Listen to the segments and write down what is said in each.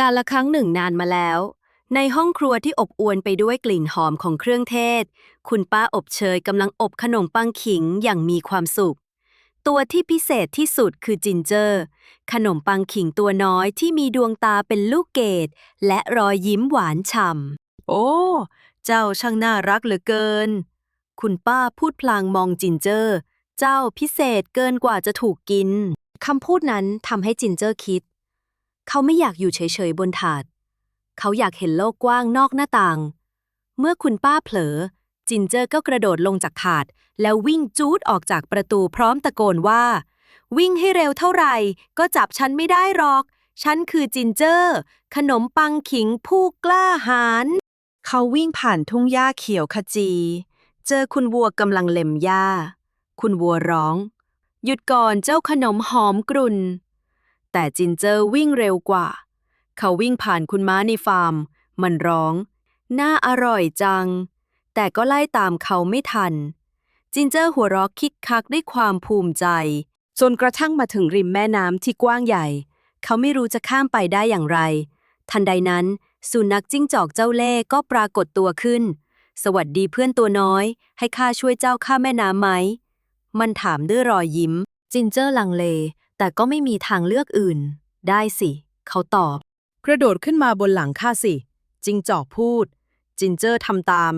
การละครั้งหนึ่งนานมาแล้ว ในห้องครัวที่อบอวลไปด้วยกลิ่นหอมของเครื่องเทศ คุณป้าอบเชยกำลังอบขนมปังขิงอย่างมีความสุข ตัวที่พิเศษที่สุดคือจินเจอร์ ขนมปังขิงตัวน้อยที่มีดวงตาเป็นลูกเกดและรอยยิ้มหวานฉ่ำโอ้ เจ้าช่างน่ารักเหลือเกิน คุณป้าพูดพลางมองจินเจอร์ เจ้าพิเศษเกินกว่าจะถูกกินคำพูดนั้นทำให้จินเจอร์คิด เขาไม่อยากอยู่เฉยๆบนถาด เขาอยากเห็นโลกกว้างนอกหน้าต่าง เมื่อคุณป้าเผลอ จินเจอร์ก็กระโดดลงจากถาด แล้ววิ่งจูดออกจากประตูพร้อมตะโกนว่า วิ่งให้เร็วเท่าไหร่ ก็จับฉันไม่ได้หรอก ฉันคือจินเจอร์ ขนมปังขิงผู้กล้าหาญเขาวิ่งผ่านทุ่งหญ้าเขียวขจี เจอคุณวัวกำลังเล็มหญ้า คุณวัวร้อง หยุดก่อนเจ้าขนมหอมกรุ่น แต่จินเจอร์วิ่งเร็วกว่า เขาวิ่งผ่านคุณม้าในฟาร์ม มันร้อง น่าอร่อยจัง แต่ก็ไล่ตามเขาไม่ทัน จินเจอร์หัวเราะคิกคักด้วยความภูมิใจ จนกระทั่งมาถึงริมแม่น้ำที่กว้างใหญ่ เขาไม่รู้จะข้ามไปได้อย่างไร ทันใดนั้นสุนัขจิ้งจอกเจ้าเล่ก็ปรากฏตัวขึ้น สวัสดีเพื่อนตัวน้อย ให้ข้าช่วยเจ้าข้ามแม่น้ำไหม มันถามด้วยรอยยิ้ม จินเจอร์ลังเล แต่ก็ไม่มีทางเลือกอื่น ได้สิ เขาตอบ กระโดดขึ้นมาบนหลังข้าสิ จิงจอกพูด จินเจอร์ทำตาม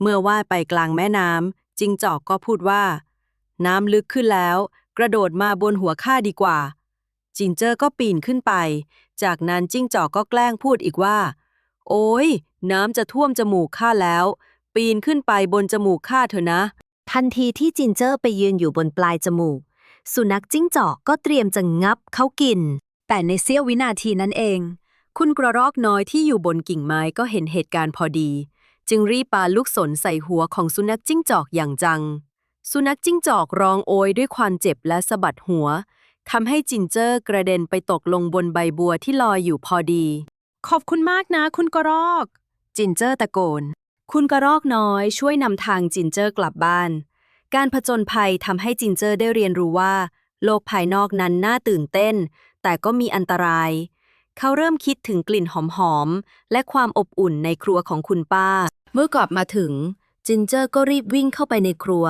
เมื่อว่ายไปกลางแม่น้ำจิงจอกก็พูดว่า น้ำลึกขึ้นแล้ว กระโดดมาบนหัวข้าดีกว่า จินเจอร์ก็ปีนขึ้นไป จากนั้นจิ้งจอกก็แกล้งพูดอีกว่า โอ้ยน้ำจะท่วมจมูกข้าแล้ว ปีนขึ้นไปบนจมูกข้าเถอะนะ ทันทีที่จินเจอร์ไปยืนอยู่บนปลายจมูก สุนัขจิ้งจอกก็เตรียมจะงับเขากิน แต่ในเสี้ยววินาทีนั้นเอง คุณกระรอกน้อยที่อยู่บนกิ่งไม้ก็เห็นเหตุการณ์พอดี จึงรีบปาลูกศรใส่หัวของสุนัขจิ้งจอกอย่างจัง สุนัขจิ้งจอกร้องโอยด้วยความเจ็บและสะบัดหัวทำให้จินเจอร์กระเด็นไปตกลงบนใบบัวที่ลอยอยู่พอดี ขอบคุณมากนะ คุณกระรอก จินเจอร์ตะโกน คุณกระรอกน้อยช่วยนำทางจินเจอร์กลับบ้าน การผจญภัยทำให้จินเจอร์ได้เรียนรู้ว่า โลกภายนอกนั้นน่าตื่นเต้น แต่ก็มีอันตราย เขาเริ่มคิดถึงกลิ่นหอมๆ และความอบอุ่นในครัวของคุณป้า เมื่อกลับมาถึง จินเจอร์ก็รีบวิ่งเข้าไปในครัว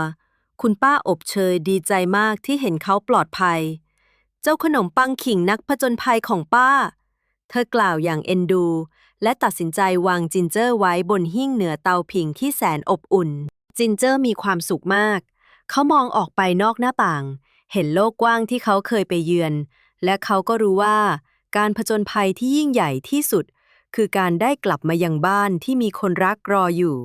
คุณป้าอบเชยดีใจมากที่เห็นเขาปลอดภัย เจ้าขนมปังขิงนักผจญภัยของป้า เธอกล่าวอย่างเอ็นดู และตัดสินใจวางจินเจอร์ไว้บนหิ้งเหนือเตาผิงที่แสนอบอุ่นจินเจอร์มีความสุขมาก เขามองออกไปนอกหน้าต่าง เห็นโลกกว้างที่เขาเคยไปเยือน และเขาก็รู้ว่า การผจญภัยที่ยิ่งใหญ่ที่สุด คือการได้กลับมายังบ้านที่มีคนรักรออยู่